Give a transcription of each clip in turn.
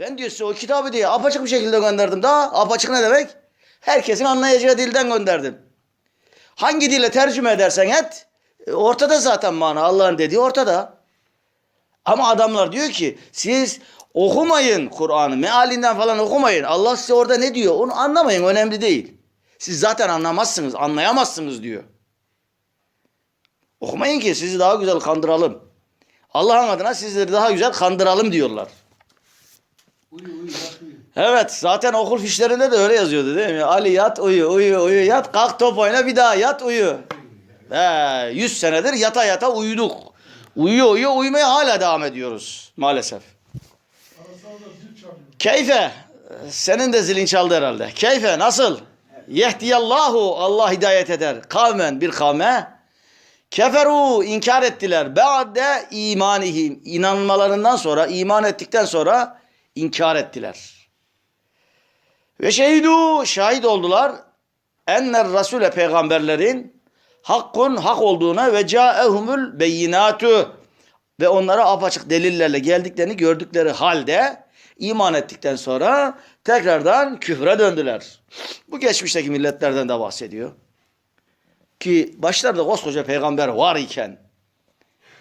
Ben diyor size o kitabı diye apaçık bir şekilde gönderdim. Daha apaçık ne demek? Herkesin anlayacağı dilden gönderdim. Hangi dille tercüme edersen et, e, ortada zaten mana. Allah'ın dediği ortada. Ama adamlar diyor ki siz okumayın Kur'an'ı, mealinden falan okumayın. Allah size orada ne diyor onu anlamayın, önemli değil. Siz zaten anlamazsınız, anlayamazsınız diyor. Okumayın ki sizi daha güzel kandıralım. Allah'ın adına sizleri daha güzel kandıralım diyorlar. Evet zaten okul fişlerinde de öyle yazıyordu değil mi? Ali yat uyu uyu uyu yat kalk top oyna bir daha yat uyu. He, 100 senedir yata yata uyuduk. Uyuyor uyuyor uyumaya hala devam ediyoruz maalesef. Keyfe senin de zilin çaldı herhalde. Keyfe nasıl? Yehdiyallahu Allah hidayet eder. Kavmen bir kavme keferu inkar ettiler. Ba'de imanihim inanmalarından sonra iman ettikten sonra inkar ettiler. Ve şehidu şahit oldular. Enler Rasule peygamberlerin hakkun hak olduğuna ve caehumul beyinatu ve onlara apaçık delillerle geldiklerini gördükleri halde iman ettikten sonra tekrardan küfre döndüler. Bu geçmişteki milletlerden de bahsediyor. Ki başlarda koskoca peygamber var iken,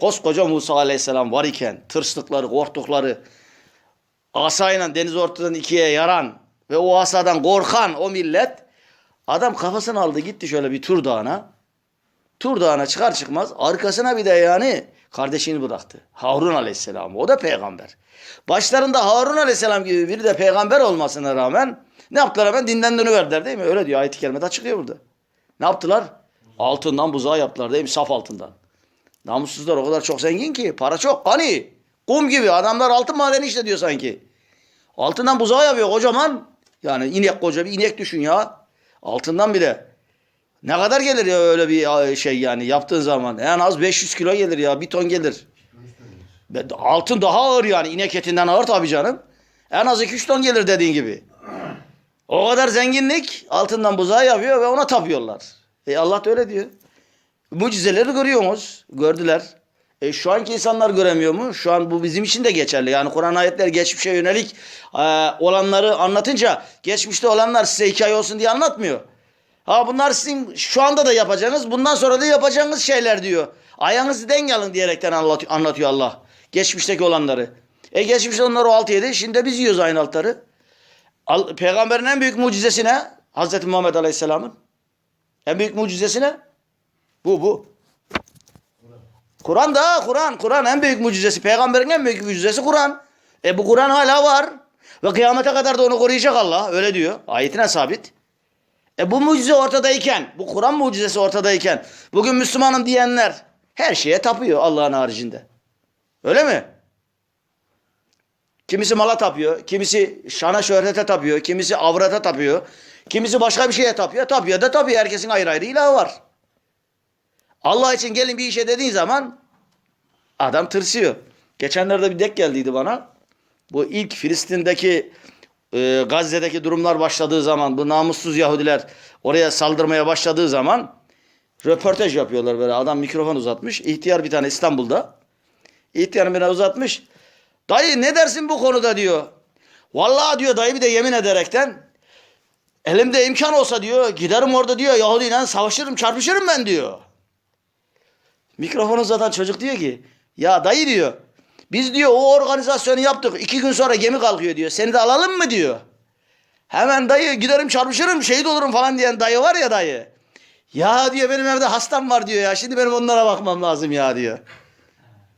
koskoca Musa aleyhisselam var iken, tırstıkları, korktukları, asayla deniz ortadan ikiye yaran ve o asadan korkan o millet adam kafasını aldı gitti şöyle bir Tur Dağı'na. Tur Dağı'na çıkar çıkmaz arkasına bir de yani kardeşini bıraktı. Harun Aleyhisselam. O da peygamber. Başlarında Harun Aleyhisselam gibi biri de peygamber olmasına rağmen ne yaptılar hemen dinden dönüverdiler değil mi? Öyle diyor ayet-i kerimede açıklıyor burada. Ne yaptılar? Altından buzağı yaptılar değil mi? Saf altından. Namussuzlar o kadar çok zengin ki. Para çok. Hani? Kum gibi. Adamlar altın madeni işte diyor sanki. Altından buzağı yapıyor kocaman. Yani inek koca bir inek düşün ya. Altından bir de. Ne kadar gelir ya öyle bir şey yani yaptığın zaman? En az 500 kilo gelir ya. Bir ton gelir. Altın daha ağır yani. inek etinden ağır tabii canım. En az 2-3 ton gelir dediğin gibi. O kadar zenginlik altından buzağı yapıyor ve ona tapıyorlar. E Allah da öyle diyor. Mucizeleri görüyorsunuz. Gördüler. E şu anki insanlar göremiyor mu? Şu an bu bizim için de geçerli. Yani Kur'an ayetleri geçmişe yönelik e, olanları anlatınca geçmişte olanlar size hikaye olsun diye anlatmıyor. Ha bunlar sizin şu anda da yapacağınız, bundan sonra da yapacağınız şeyler diyor. Ayağınızı denk alın diyerekten anlatıyor, anlatıyor Allah. Geçmişteki olanları. E geçmişte onlar o altı yedi. Şimdi de biz yiyoruz aynı altları. Al- Peygamberin en büyük mucizesi ne? Hazreti Muhammed Aleyhisselam'ın. En büyük mucizesi ne? Bu bu. Kur'an da Kur'an. Kur'an en büyük mucizesi. Peygamberin en büyük mucizesi Kur'an. E bu Kur'an hala var. Ve kıyamete kadar da onu koruyacak Allah. Öyle diyor. Ayetine sabit. E bu mucize ortadayken, bu Kur'an mucizesi ortadayken, bugün Müslümanım diyenler her şeye tapıyor Allah'ın haricinde. Öyle mi? Kimisi mala tapıyor, kimisi şana şöhrete tapıyor, kimisi avrata tapıyor, kimisi başka bir şeye tapıyor. Tapıyor da tapıyor. Herkesin ayrı ayrı ilahı var. Allah için gelin bir işe dediğin zaman adam tırsıyor. Geçenlerde bir dek geldiydi bana. Bu ilk Filistin'deki e, Gazze'deki durumlar başladığı zaman bu namussuz Yahudiler oraya saldırmaya başladığı zaman röportaj yapıyorlar böyle. Adam mikrofon uzatmış. İhtiyar bir tane İstanbul'da. İhtiyarın birine uzatmış. Dayı ne dersin bu konuda diyor. Vallahi diyor dayı bir de yemin ederekten elimde imkan olsa diyor giderim orada diyor Yahudiyle savaşırım çarpışırım ben diyor. Mikrofonu uzatan çocuk diyor ki ya dayı diyor biz diyor o organizasyonu yaptık iki gün sonra gemi kalkıyor diyor seni de alalım mı diyor. Hemen dayı giderim çarpışırım şehit olurum falan diyen dayı var ya dayı. Ya diyor benim evde hastam var diyor ya şimdi benim onlara bakmam lazım ya diyor.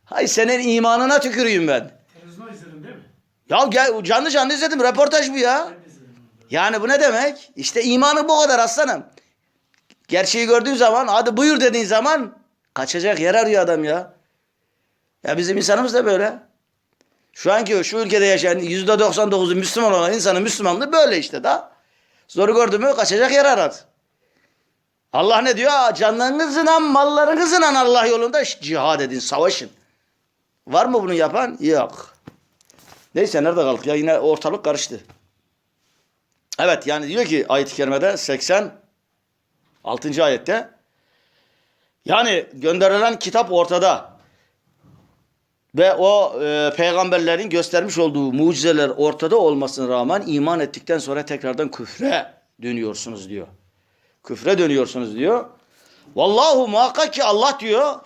Hay senin imanına tüküreyim ben. Televizyon izledin değil mi? Ya gel, canlı canlı izledim röportaj bu ya. Yani bu ne demek? İşte imanı bu kadar aslanım. Gerçeği gördüğün zaman hadi buyur dediğin zaman kaçacak yer arıyor adam ya. Ya bizim insanımız da böyle. Şu anki şu ülkede yaşayan yüzde 99'u Müslüman olan insanın Müslümanlığı böyle işte da. Zoru gördü mü kaçacak yer arar. Allah ne diyor? Canlarınızla, mallarınızla Allah yolunda cihad edin, savaşın. Var mı bunu yapan? Yok. Neyse nerede kaldık ya? Yine ortalık karıştı. Evet yani diyor ki ayet-i kerimede 86. ayette yani gönderilen kitap ortada. ve o e, peygamberlerin göstermiş olduğu mucizeler ortada olmasına rağmen iman ettikten sonra tekrardan küfre dönüyorsunuz diyor. Küfre dönüyorsunuz diyor. Vallahu muhakkak ki Allah diyor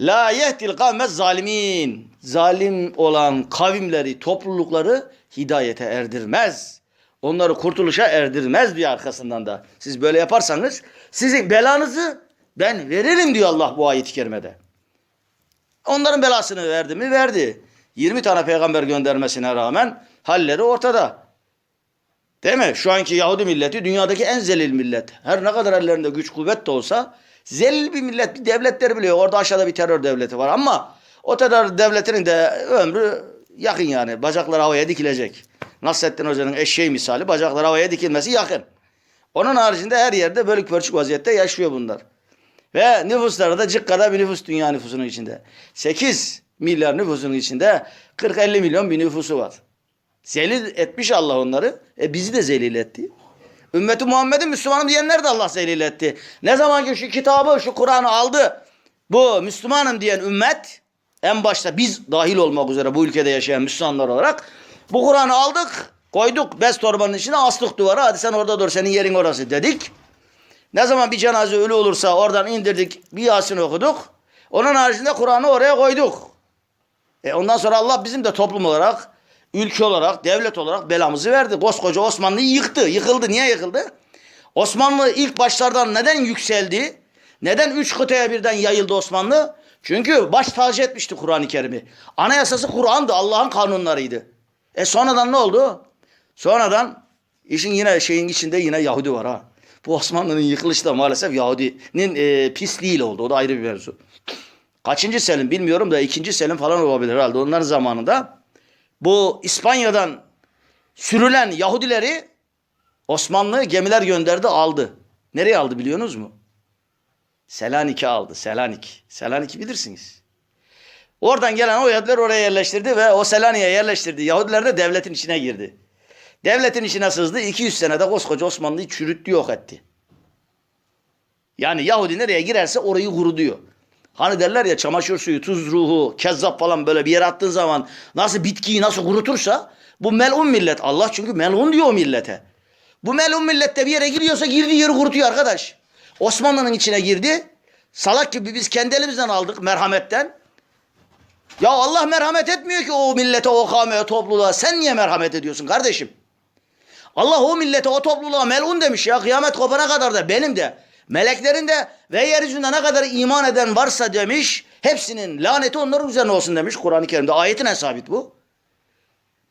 La yehdil kavmez zalimin. Zalim olan kavimleri, toplulukları hidayete erdirmez. Onları kurtuluşa erdirmez diyor arkasından da. Siz böyle yaparsanız sizin belanızı ben veririm diyor Allah bu ayet-i kerimede. Onların belasını verdi mi? Verdi. 20 tane peygamber göndermesine rağmen halleri ortada. Değil mi? Şu anki Yahudi milleti dünyadaki en zelil millet. Her ne kadar ellerinde güç kuvvet de olsa zelil bir millet, bir devletleri biliyor. Orada aşağıda bir terör devleti var ama o terör devletinin de ömrü yakın yani. Bacakları havaya dikilecek. Nasrettin Hoca'nın eşeği misali bacakları havaya dikilmesi yakın. Onun haricinde her yerde bölük pörçük vaziyette yaşıyor bunlar. Ve nüfusları da cıkkada bir nüfus dünya nüfusunun içinde. 8 milyar nüfusunun içinde 40-50 milyon bir nüfusu var. Zelil etmiş Allah onları. E bizi de zelil etti. Ümmeti Muhammed'in Müslümanım diyenler de Allah zelil etti. Ne zaman ki şu kitabı, şu Kur'an'ı aldı. Bu Müslümanım diyen ümmet en başta biz dahil olmak üzere bu ülkede yaşayan Müslümanlar olarak bu Kur'an'ı aldık, koyduk bez torbanın içine astık duvara. Hadi sen orada dur senin yerin orası dedik. Ne zaman bir cenaze ölü olursa oradan indirdik bir Yasin okuduk. Onun haricinde Kur'an'ı oraya koyduk. E ondan sonra Allah bizim de toplum olarak, ülke olarak, devlet olarak belamızı verdi. Koskoca Osmanlı'yı yıktı. Yıkıldı. Niye yıkıldı? Osmanlı ilk başlardan neden yükseldi? Neden üç kıtaya birden yayıldı Osmanlı? Çünkü baş tacı etmişti Kur'an-ı Kerim'i. Anayasası Kur'an'dı. Allah'ın kanunlarıydı. E sonradan ne oldu? Sonradan işin yine şeyin içinde yine Yahudi var ha. Bu Osmanlı'nın yıkılışı da maalesef Yahudi'nin e, pisliğiyle oldu. O da ayrı bir mevzu. Kaçıncı Selim bilmiyorum da ikinci Selim falan olabilir herhalde. Onların zamanında bu İspanya'dan sürülen Yahudileri Osmanlı gemiler gönderdi aldı. Nereye aldı biliyorsunuz mu? Selanik'e aldı. Selanik. Selanik'i bilirsiniz. Oradan gelen o Yahudiler oraya yerleştirdi ve o Selanik'e yerleştirdi. Yahudiler de devletin içine girdi. Devletin içine sızdı. 200 senede koskoca Osmanlı'yı çürüttü yok etti. Yani Yahudi nereye girerse orayı kuruduyor. Hani derler ya çamaşır suyu, tuz ruhu, kezzap falan böyle bir yere attığın zaman nasıl bitkiyi nasıl kurutursa bu melun millet. Allah çünkü melun diyor o millete. Bu melun millette bir yere giriyorsa girdiği yeri kurutuyor arkadaş. Osmanlı'nın içine girdi. Salak gibi biz kendi elimizden aldık merhametten. Ya Allah merhamet etmiyor ki o millete, o kavme, topluluğa. Sen niye merhamet ediyorsun kardeşim? Allah o millete, o topluluğa melun demiş ya. Kıyamet kopana kadar da benim de, meleklerin de ve yeryüzünde ne kadar iman eden varsa demiş. Hepsinin laneti onların üzerine olsun demiş Kur'an-ı Kerim'de. Ayetine sabit bu.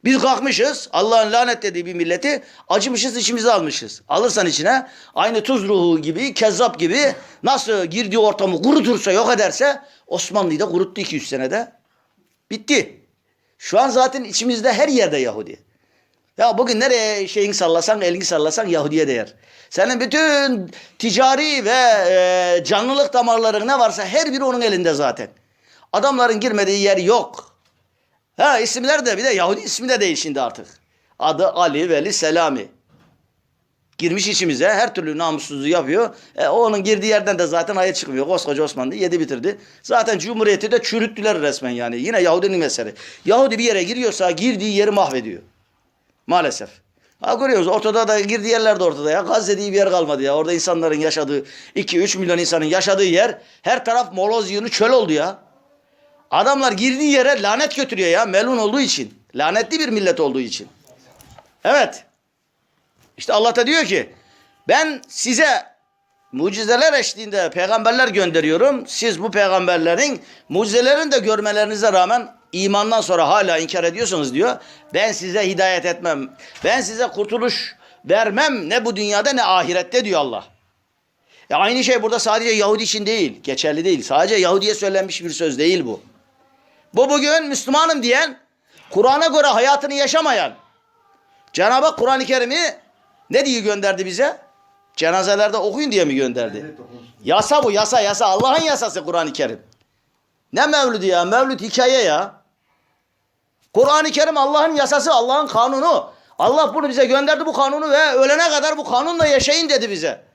Biz kalkmışız Allah'ın lanet dediği bir milleti acımışız içimize almışız. Alırsan içine aynı tuz ruhu gibi, kezzap gibi nasıl girdiği ortamı kurutursa yok ederse Osmanlı'yı da kuruttu 200 senede. Bitti. Şu an zaten içimizde her yerde Yahudi. Ya bugün nereye şeyini sallasan, elini sallasan Yahudiye değer. Senin bütün ticari ve e, canlılık damarların ne varsa her biri onun elinde zaten. Adamların girmediği yer yok. Ha isimler de bir de Yahudi ismi de değil şimdi artık. Adı Ali Veli Selami. Girmiş içimize her türlü namussuzluğu yapıyor. E, onun girdiği yerden de zaten hayır çıkmıyor. Koskoca Osmanlı yedi bitirdi. Zaten Cumhuriyeti de çürüttüler resmen yani. Yine Yahudinin mesele. Yahudi bir yere giriyorsa girdiği yeri mahvediyor. Maalesef. Ha görüyoruz ortada da girdiği yerler de ortada ya. Gazze diye bir yer kalmadı ya. Orada insanların yaşadığı 2-3 milyon insanın yaşadığı yer her taraf moloz yığını çöl oldu ya. Adamlar girdiği yere lanet götürüyor ya. Melun olduğu için. Lanetli bir millet olduğu için. Evet. İşte Allah da diyor ki ben size mucizeler eşliğinde peygamberler gönderiyorum. Siz bu peygamberlerin mucizelerini de görmelerinize rağmen imandan sonra hala inkar ediyorsunuz diyor. Ben size hidayet etmem. Ben size kurtuluş vermem ne bu dünyada ne ahirette diyor Allah. E aynı şey burada sadece Yahudi için değil. Geçerli değil. Sadece Yahudiye söylenmiş bir söz değil bu. Bu bugün Müslümanım diyen, Kur'an'a göre hayatını yaşamayan, Cenab-ı Hak Kur'an-ı Kerim'i ne diye gönderdi bize? Cenazelerde okuyun diye mi gönderdi? Yasa bu yasa yasa. Allah'ın yasası Kur'an-ı Kerim. Ne mevlüdü ya? Mevlüt hikaye ya. Kur'an-ı Kerim Allah'ın yasası, Allah'ın kanunu. Allah bunu bize gönderdi bu kanunu ve ölene kadar bu kanunla yaşayın dedi bize.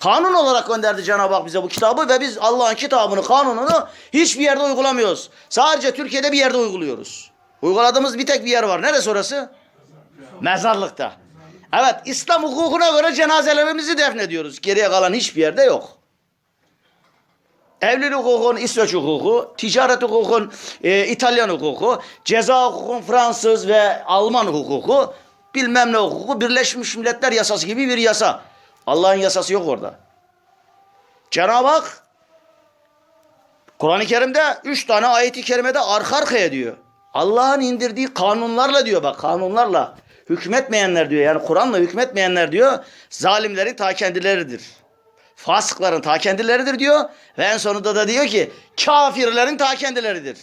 Kanun olarak gönderdi Cenab-ı Hak bize bu kitabı ve biz Allah'ın kitabını, kanununu hiçbir yerde uygulamıyoruz. Sadece Türkiye'de bir yerde uyguluyoruz. Uyguladığımız bir tek bir yer var. Neresi orası? Mezarlıkta. Evet, İslam hukukuna göre cenazelerimizi defnediyoruz. Geriye kalan hiçbir yerde yok. Evlilik hukukun İsveç hukuku, ticaret hukukun e, İtalyan hukuku, ceza hukukun Fransız ve Alman hukuku, bilmem ne hukuku, Birleşmiş Milletler yasası gibi bir yasa. Allah'ın yasası yok orada. Cenab-ı Hak Kur'an-ı Kerim'de üç tane ayeti kerimede arka arkaya diyor. Allah'ın indirdiği kanunlarla diyor bak kanunlarla hükmetmeyenler diyor. Yani Kur'an'la hükmetmeyenler diyor zalimlerin ta kendileridir. Fasıkların ta kendileridir diyor. Ve en sonunda da diyor ki kafirlerin ta kendileridir.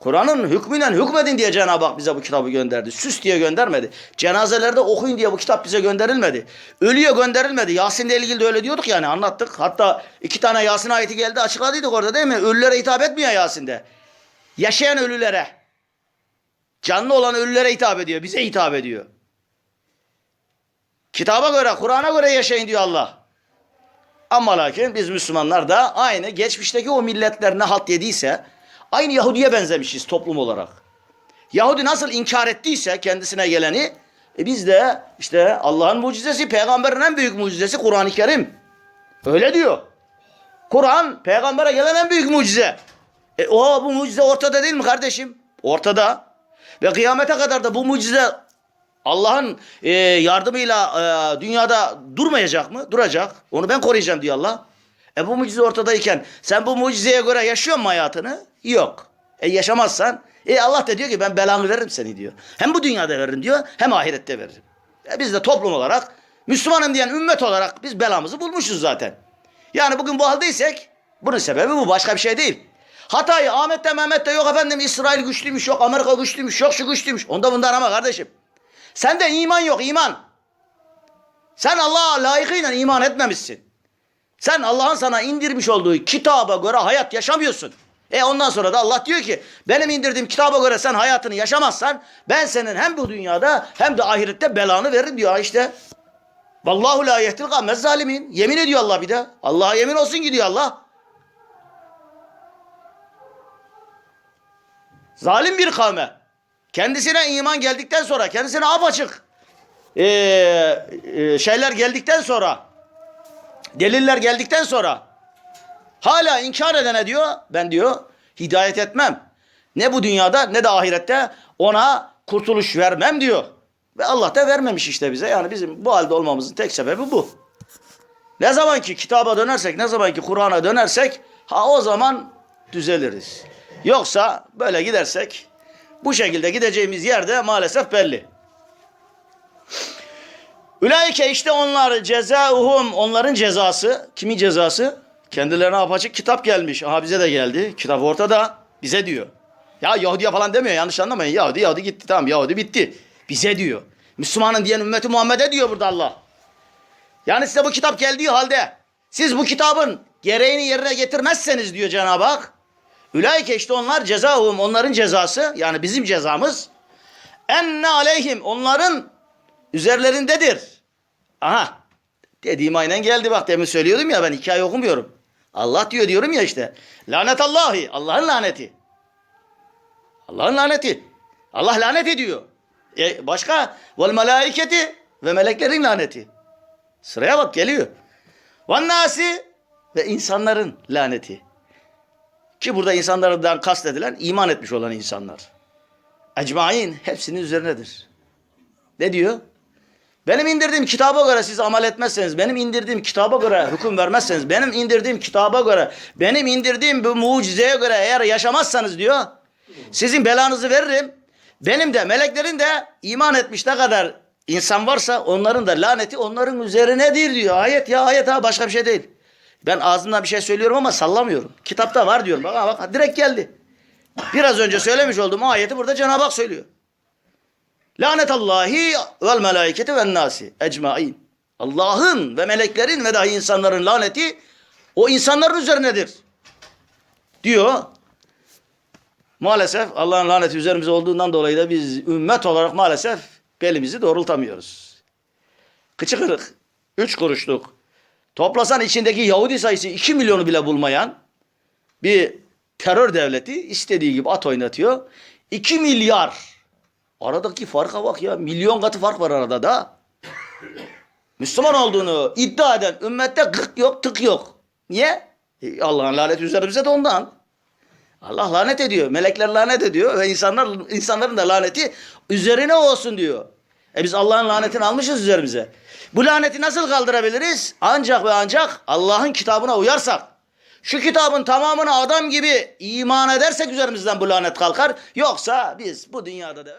Kur'an'ın hükmüyle hükmedin diye Cenab-ı Hak bize bu kitabı gönderdi. Süs diye göndermedi. Cenazelerde okuyun diye bu kitap bize gönderilmedi. Ölüye gönderilmedi. Yasin'le ilgili de öyle diyorduk yani anlattık. Hatta iki tane Yasin ayeti geldi açıkladıydık orada değil mi? Ölülere hitap etmiyor Yasin'de. Yaşayan ölülere. Canlı olan ölülere hitap ediyor. Bize hitap ediyor. Kitaba göre, Kur'an'a göre yaşayın diyor Allah. Ama lakin biz Müslümanlar da aynı geçmişteki o milletler ne halt yediyse aynı Yahudi'ye benzemişiz toplum olarak. Yahudi nasıl inkar ettiyse kendisine geleni e biz de işte Allah'ın mucizesi, peygamberin en büyük mucizesi Kur'an-ı Kerim. Öyle diyor. Kur'an peygambere gelen en büyük mucize. E o bu mucize ortada değil mi kardeşim? Ortada. Ve kıyamete kadar da bu mucize Allah'ın e, yardımıyla e, dünyada durmayacak mı? Duracak. Onu ben koruyacağım diyor Allah. E bu mucize ortadayken sen bu mucizeye göre yaşıyor musun hayatını? Yok. E yaşamazsan e Allah da diyor ki ben belanı veririm seni diyor. Hem bu dünyada veririm diyor hem ahirette veririm. E biz de toplum olarak Müslümanım diyen ümmet olarak biz belamızı bulmuşuz zaten. Yani bugün bu haldeysek bunun sebebi bu başka bir şey değil. Hatay'ı Ahmet'te Mehmet'te yok efendim İsrail güçlüymüş yok Amerika güçlüymüş yok şu güçlüymüş. Onda bunda arama kardeşim. Sende iman yok iman. Sen Allah'a layıkıyla iman etmemişsin. Sen Allah'ın sana indirmiş olduğu kitaba göre hayat yaşamıyorsun. E ondan sonra da Allah diyor ki benim indirdiğim kitaba göre sen hayatını yaşamazsan ben senin hem bu dünyada hem de ahirette belanı veririm diyor işte. Vallahu la yehtil kavmez zalimin. Yemin ediyor Allah bir de. Allah'a yemin olsun ki diyor Allah. Zalim bir kavme. Kendisine iman geldikten sonra, kendisine apaçık ee, e, şeyler geldikten sonra, deliller geldikten sonra hala inkar edene diyor, ben diyor hidayet etmem. Ne bu dünyada ne de ahirette ona kurtuluş vermem diyor. Ve Allah da vermemiş işte bize. Yani bizim bu halde olmamızın tek sebebi bu. Ne zaman ki kitaba dönersek, ne zaman ki Kur'an'a dönersek ha o zaman düzeliriz. Yoksa böyle gidersek bu şekilde gideceğimiz yerde maalesef belli. Ülaike işte onlar cezauhum onların cezası. Kimin cezası? Kendilerine apaçık kitap gelmiş. Aha bize de geldi. Kitap ortada. Bize diyor. Ya Yahudi'ye falan demiyor yanlış anlamayın. Yahudi Yahudi gitti tamam Yahudi bitti. Bize diyor. Müslümanın diyen ümmeti Muhammed'e diyor burada Allah. Yani size bu kitap geldiği halde siz bu kitabın gereğini yerine getirmezseniz diyor Cenab-ı Hak. Ülaike işte onlar cezahum onların cezası yani bizim cezamız enne aleyhim onların üzerlerindedir. Aha dediğim aynen geldi bak demin söylüyordum ya ben hikaye okumuyorum. Allah diyor diyorum ya işte. Lanet Allahi Allah'ın laneti. Allah'ın laneti. Allah lanet ediyor. E başka vel melaiketi ve meleklerin laneti. Sıraya bak geliyor. Ve nasi ve insanların laneti. Ki burada insanlardan kastedilen iman etmiş olan insanlar. Ecmain hepsinin üzerinedir. Ne diyor? Benim indirdiğim kitaba göre siz amel etmezseniz, benim indirdiğim kitaba göre hüküm vermezseniz, benim indirdiğim kitaba göre, benim indirdiğim bu mucizeye göre eğer yaşamazsanız diyor, sizin belanızı veririm. Benim de meleklerin de iman etmiş ne kadar insan varsa onların da laneti onların üzerinedir diyor. Ayet ya ayet ha başka bir şey değil. Ben ağzımdan bir şey söylüyorum ama sallamıyorum. Kitapta var diyorum. Bak, bak direkt geldi. Biraz önce söylemiş olduğum ayeti burada Cenab-ı Hak söylüyor. Lanetallahi vel melaiketi ven nasi ecmain. Allah'ın ve meleklerin ve dahi insanların laneti o insanların üzerinedir. Diyor. Maalesef Allah'ın laneti üzerimize olduğundan dolayı da biz ümmet olarak maalesef belimizi doğrultamıyoruz. Kıçı kırık. 3 kuruşluk. Toplasan içindeki Yahudi sayısı 2 milyonu bile bulmayan bir terör devleti istediği gibi at oynatıyor. 2 milyar. Aradaki farka bak ya. Milyon katı fark var arada da. Müslüman olduğunu iddia eden ümmette gık yok tık yok. Niye? E, Allah'ın laneti üzerimize de ondan. Allah lanet ediyor. Melekler lanet ediyor ve insanlar insanların da laneti üzerine olsun diyor. E biz Allah'ın lanetini almışız üzerimize. Bu laneti nasıl kaldırabiliriz? Ancak ve ancak Allah'ın kitabına uyarsak. Şu kitabın tamamına adam gibi iman edersek üzerimizden bu lanet kalkar. Yoksa biz bu dünyada da